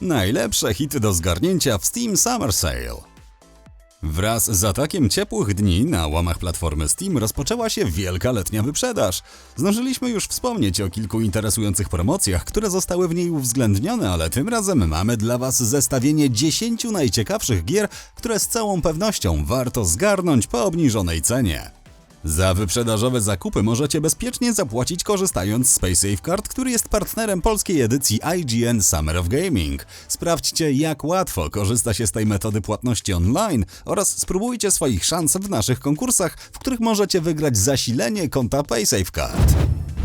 Najlepsze hity do zgarnięcia w Steam Summer Sale. Wraz z atakiem ciepłych dni na łamach platformy Steam rozpoczęła się wielka letnia wyprzedaż. Zdążyliśmy już wspomnieć o kilku interesujących promocjach, które zostały w niej uwzględnione, ale tym razem mamy dla Was zestawienie 10 najciekawszych gier, które z całą pewnością warto zgarnąć po obniżonej cenie. Za wyprzedażowe zakupy możecie bezpiecznie zapłacić korzystając z PaySafeCard, który jest partnerem polskiej edycji IGN Summer of Gaming. Sprawdźcie jak łatwo korzysta się z tej metody płatności online oraz spróbujcie swoich szans w naszych konkursach, w których możecie wygrać zasilenie konta PaySafeCard.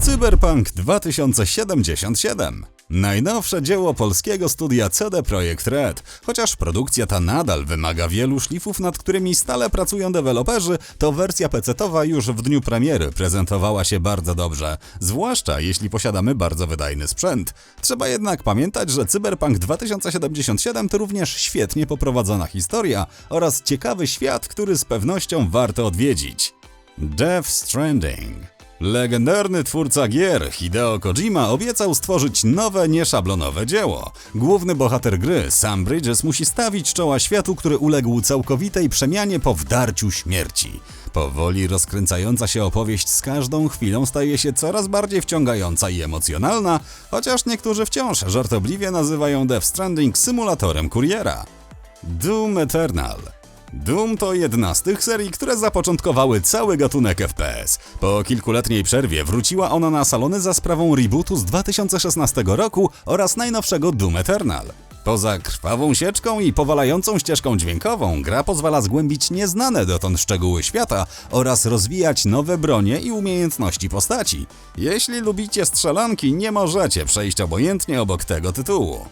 Cyberpunk 2077 Najnowsze dzieło polskiego studia CD Projekt Red. Chociaż produkcja ta nadal wymaga wielu szlifów, nad którymi stale pracują deweloperzy, to wersja PC-towa już w dniu premiery prezentowała się bardzo dobrze, zwłaszcza jeśli posiadamy bardzo wydajny sprzęt. Trzeba jednak pamiętać, że Cyberpunk 2077 to również świetnie poprowadzona historia oraz ciekawy świat, który z pewnością warto odwiedzić. Death Stranding Legendarny twórca gier Hideo Kojima obiecał stworzyć nowe, nieszablonowe dzieło. Główny bohater gry, Sam Bridges, musi stawić czoła światu, który uległ całkowitej przemianie po wdarciu śmierci. Powoli rozkręcająca się opowieść z każdą chwilą staje się coraz bardziej wciągająca i emocjonalna, chociaż niektórzy wciąż żartobliwie nazywają Death Stranding symulatorem kuriera. Doom Eternal Doom to jedna z tych serii, które zapoczątkowały cały gatunek FPS. Po kilkuletniej przerwie wróciła ona na salony za sprawą rebootu z 2016 roku oraz najnowszego Doom Eternal. Poza krwawą sieczką i powalającą ścieżką dźwiękową, gra pozwala zgłębić nieznane dotąd szczegóły świata oraz rozwijać nowe bronie i umiejętności postaci. Jeśli lubicie strzelanki, nie możecie przejść obojętnie obok tego tytułu.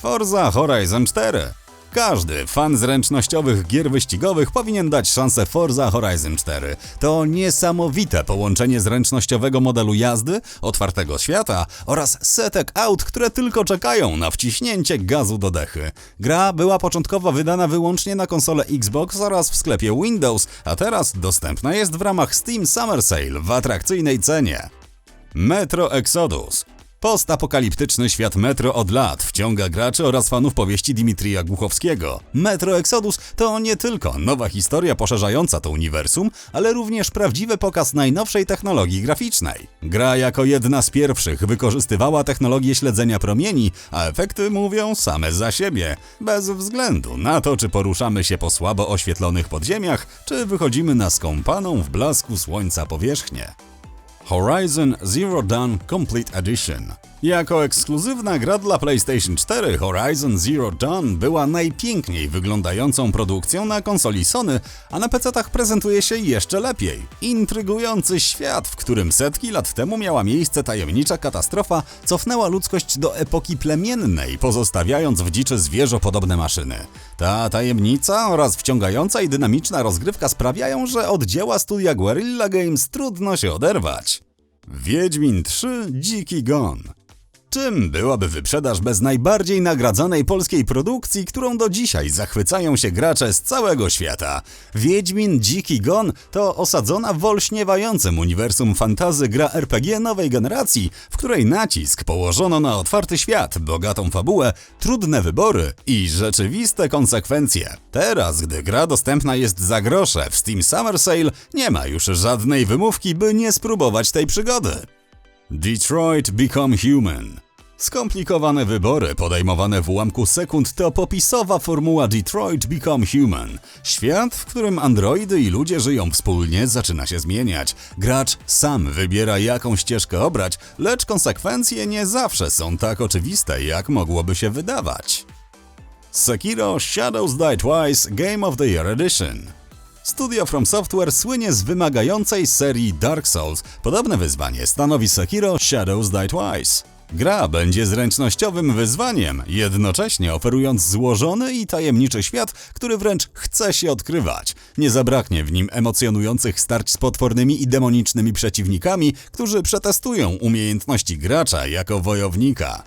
Forza Horizon 4 każdy fan zręcznościowych gier wyścigowych powinien dać szansę Forza Horizon 4. To niesamowite połączenie zręcznościowego modelu jazdy, otwartego świata oraz setek aut, które tylko czekają na wciśnięcie gazu do dechy. Gra była początkowo wydana wyłącznie na konsolę Xbox oraz w sklepie Windows, a teraz dostępna jest w ramach Steam Summer Sale w atrakcyjnej cenie. Metro Exodus Postapokaliptyczny świat Metro od lat wciąga graczy oraz fanów powieści Dimitrija Głuchowskiego. Metro Exodus to nie tylko nowa historia poszerzająca to uniwersum, ale również prawdziwy pokaz najnowszej technologii graficznej. Gra jako jedna z pierwszych wykorzystywała technologię śledzenia promieni, a efekty mówią same za siebie, bez względu na to, czy poruszamy się po słabo oświetlonych podziemiach, czy wychodzimy na skąpaną w blasku słońca powierzchnię. Horizon Zero Dawn Complete Edition. Jako ekskluzywna gra dla PlayStation 4 Horizon Zero Dawn była najpiękniej wyglądającą produkcją na konsoli Sony, a na PC-tach prezentuje się jeszcze lepiej. Intrygujący świat, w którym setki lat temu miała miejsce tajemnicza katastrofa, cofnęła ludzkość do epoki plemiennej, pozostawiając w dziczy zwierzopodobne maszyny. Ta tajemnica oraz wciągająca i dynamiczna rozgrywka sprawiają, że od dzieła studia Guerrilla Games trudno się oderwać. Wiedźmin 3 Dziki Gon Czym byłaby wyprzedaż bez najbardziej nagradzanej polskiej produkcji, którą do dzisiaj zachwycają się gracze z całego świata? Wiedźmin Dziki Gon to osadzona w olśniewającym uniwersum fantazy gra RPG nowej generacji, w której nacisk położono na otwarty świat, bogatą fabułę, trudne wybory i rzeczywiste konsekwencje. Teraz, gdy gra dostępna jest za grosze w Steam Summer Sale, nie ma już żadnej wymówki, by nie spróbować tej przygody. Detroit Become Human. Skomplikowane wybory podejmowane w ułamku sekund to popisowa formuła Detroit Become Human. Świat, w którym androidy i ludzie żyją wspólnie, zaczyna się zmieniać. Gracz sam wybiera jaką ścieżkę obrać, lecz konsekwencje nie zawsze są tak oczywiste, jak mogłoby się wydawać. Sekiro Shadows Die Twice Game of the Year Edition Studio From Software słynie z wymagającej serii Dark Souls. Podobne wyzwanie stanowi Sekiro Shadows Die Twice. Gra będzie zręcznościowym wyzwaniem, jednocześnie oferując złożony i tajemniczy świat, który wręcz chce się odkrywać. Nie zabraknie w nim emocjonujących starć z potwornymi i demonicznymi przeciwnikami, którzy przetestują umiejętności gracza jako wojownika.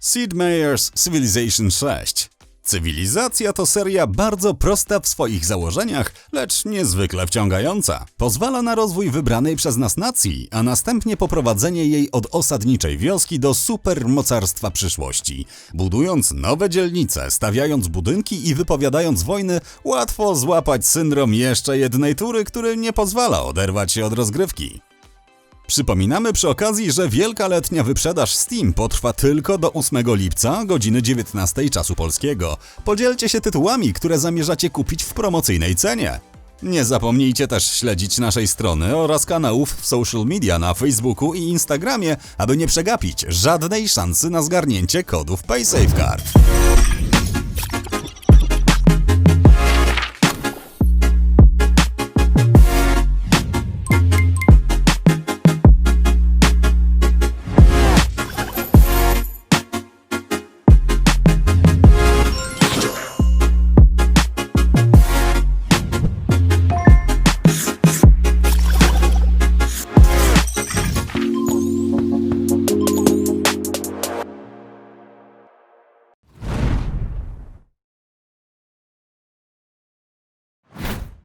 Sid Meier's Civilization 6 Cywilizacja to seria bardzo prosta w swoich założeniach, lecz niezwykle wciągająca. Pozwala na rozwój wybranej przez nas nacji, a następnie poprowadzenie jej od osadniczej wioski do supermocarstwa przyszłości. Budując nowe dzielnice, stawiając budynki i wypowiadając wojny, łatwo złapać syndrom jeszcze jednej tury, który nie pozwala oderwać się od rozgrywki. Przypominamy przy okazji, że wielka letnia wyprzedaż Steam potrwa tylko do 8 lipca, godziny 19 czasu polskiego. Podzielcie się tytułami, które zamierzacie kupić w promocyjnej cenie. Nie zapomnijcie też śledzić naszej strony oraz kanałów w social media na Facebooku i Instagramie, aby nie przegapić żadnej szansy na zgarnięcie kodów PaySafeCard.